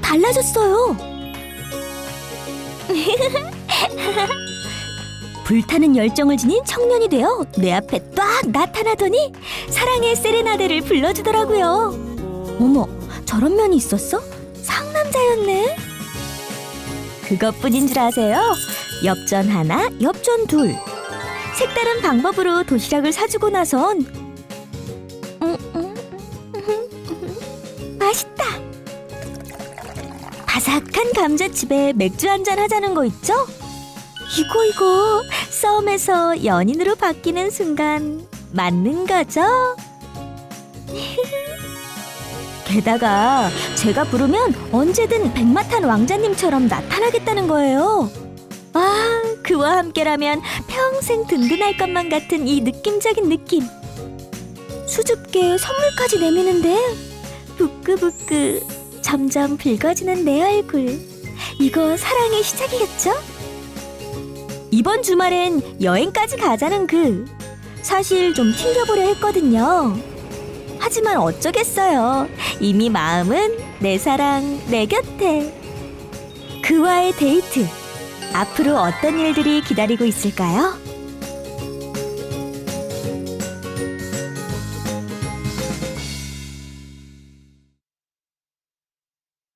달라졌어요. 불타는 열정을 지닌 청년이 되어 내 앞에 딱 나타나더니 사랑의 세레나데를 불러주더라고요. 어머, 저런 면이 있었어? 상남자였네. 그것뿐인 줄 아세요? 엽전 하나, 엽전 둘. 색다른 방법으로 도시락을 사주고 나선 음, 음, 음, 바삭한 감자칩에 맥주 한잔 하자는 거 있죠? 이거 이거 썸에서 연인으로 바뀌는 순간 맞는 거죠? 게다가 제가 부르면 언제든 백마탄 왕자님처럼 나타나겠다는 거예요. 아, 그와 함께라면 평생 든든할 것만 같은 이 느낌적인 느낌. 수줍게 선물까지 내미는데 부끄부끄 점점 붉어지는 내 얼굴. 이거 사랑의 시작이겠죠? 이번 주말엔 여행까지 가자는 그. 사실 좀 튕겨보려 했거든요. 하지만 어쩌겠어요. 이미 마음은 내 사랑, 내 곁에. 그와의 데이트. 앞으로 어떤 일들이 기다리고 있을까요?